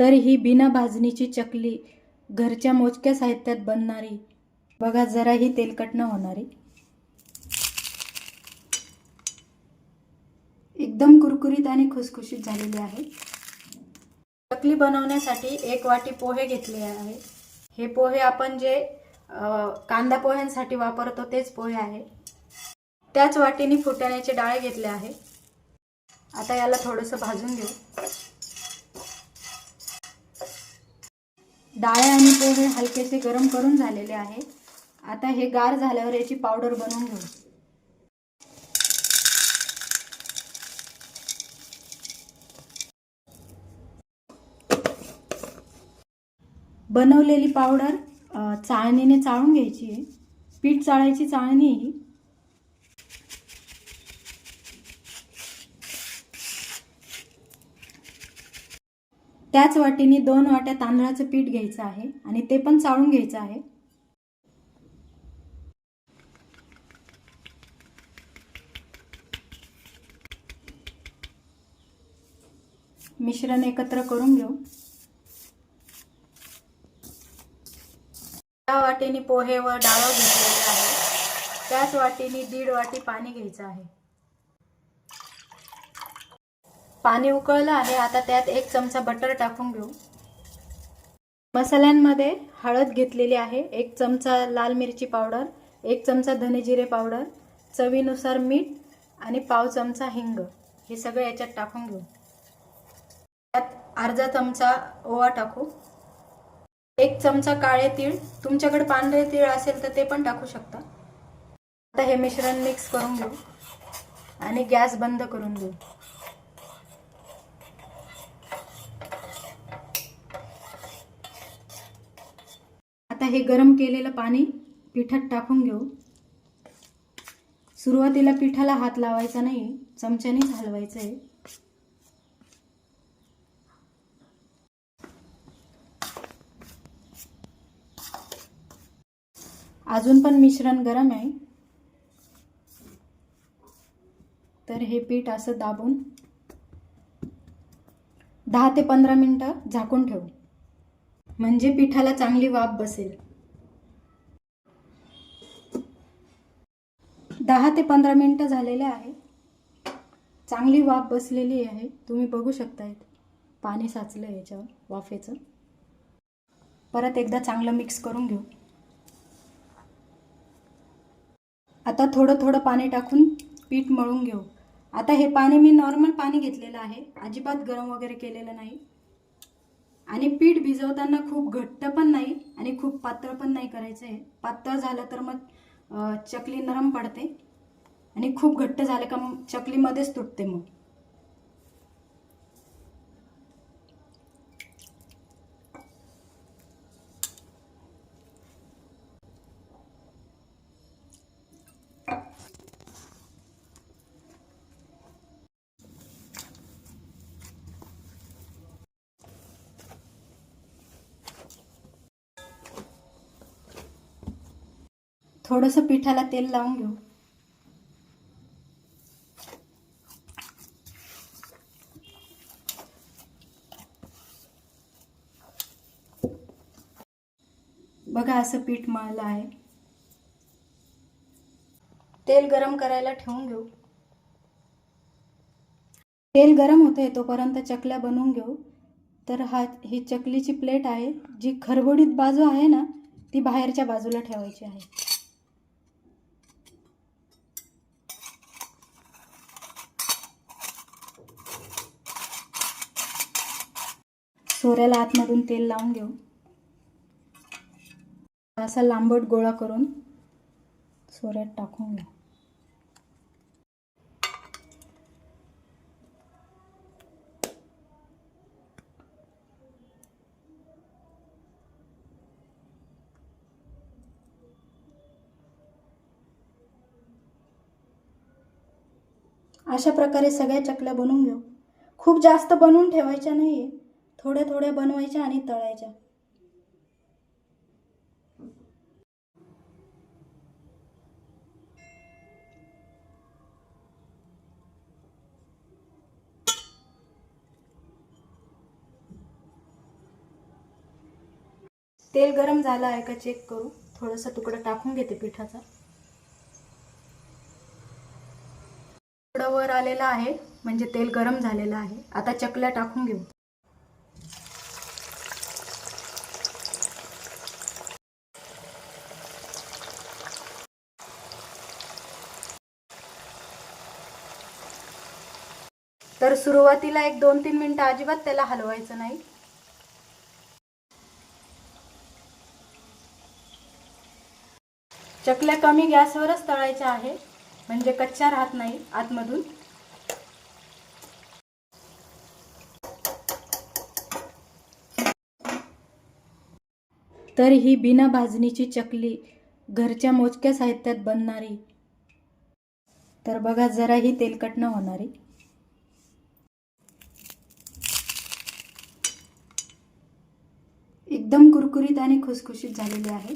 तर ही बिना भाजणीची चकली घरच्या मोजक्या साहित्यात बनणारी. बघा जराही तेलकट न होणारी. एकदम कुरकुरीत आणि खुसखुशीत झालेली आहे. चकली बनवण्यासाठी एक वाटी पोहे घेतले आहे. हे पोहे आपण जे कांदा पोह्यांसाठी वापरतो तेच पोहे आहे. त्याच वाटीने फुटाण्याचे डाळे घेतले आहे. आता याला थोडंसं भाजून घेऊ. डाळे आणि पोहे हलकेसे गरम करून झालेले आहे आता हे गार झाल्यावर याची पावडर बनवून घेऊ. बनवलेली पावडर चाळणीने चाळून घ्यायची आहे. पीठ चाळायची चाळणी त्याच वाटीने दोन वाट्या तांदळाचं पीठ घ्यायचं आहे आणि ते पण चाळून घ्यायचं आहे. मिश्रण एकत्र करून घेऊ. त्या वाटीने पोहे व डाळ घेतलेले आहे. त्याच वाटीने दीड वाटी पाणी घ्यायचं आहे. पाणी उकळलं आहे आता त्यात एक चमचा बटर टाकून घेऊ. मसाल्यांमध्ये हळद घेतलेली आहे एक चमचा लाल मिरची पावडर एक चमचा धनेजिरे पावडर चवीनुसार मीठ आणि पाव चमचा हिंग. हे सगळं याच्यात टाकून घेऊ. त्यात अर्धा चमचा ओवा टाकू. एक चमचा काळे तीळ. तुमच्याकडे पांढरे तीळ असेल तर ते पण टाकू शकता. आता हे मिश्रण मिक्स करून घेऊ. आणि गॅस बंद करून देऊ हे गरम केलेलं पाणी पिठात टाकून घेऊ. सुरुवातीला पिठाला हात लावायचा नाही चमच्यानेच हलवायचं आहे अजून पण मिश्रण गरम आहे. तर हे पीठ असं दाबून दहा ते पंधरा मिनटं झाकून ठेवू. म्हणजे पिठाला चांगली वाफ बसेल. दहा ते पंधरा मिनटं झालेले आहे चांगली वाफ बसलेली आहे. तुम्ही बघू शकता पाणी साचलं आहे याच्यावर वाफेचं. परत एकदा चांगलं मिक्स करून घेऊ. आता थोडं थोडं पाणी टाकून पीठ मळून घेऊ. आता हे पाणी मी नॉर्मल पाणी घेतलेलं आहे. अजिबात गरम वगैरे केलेलं नाही. आणि पीठ भिजवताना खूप घट्ट पण नाही आणि खूप पातळ पण नाही करायचं आहे पातळ झालं तर मग चकली नरम पडते आणि खूप घट्ट झालं का मग चकलीमध्येच तुटते मग. थोडंसं पिठाला तेल लावून घेऊ. बघा असं पीठ मळलं आहे. तेल गरम करायला ठेवून घेऊ. तेल गरम होते तोपर्यंत चकल्या बनवून घेऊ. तर हा ही चकलीची प्लेट आहे जी खरबडीत बाजू आहे ना ती बाहेरच्या बाजूला ठेवायची आहे. सोऱ्याला आतमधून तेल लावून घेऊ. असा लांबट गोळा करून सोऱ्यात टाकून घेऊ. अशा प्रकारे सगळ्या चकल्या बनवून घेऊ. खूप जास्त बनवून ठेवायच्या नाही आहे थोड्या थोड्या बनवायच्या आणि तळायच्या. तेल गरम झालं आहे का चेक करू? थोडंसं तुकडं टाकून घेते पिठाचा. तुकडं वर आलेला आहे म्हणजे तेल गरम झालेलं आहे. आता चकल्या टाकून घेऊ. तर सुरुवातीला एक दोन तीन मिनटं अजिबात त्याला हलवायचं नाही. चकल्या कमी गॅसवरच तळायच्या आहे म्हणजे कच्च्या राहत नाही आतमधून. तर ही बिना भाजणीची चकली घरच्या मोजक्या साहित्यात बनणारी. तर बघा जराही तेलकट न होणारी एकदम कुरकुरीत आणि खुसखुशीत झालेले आहे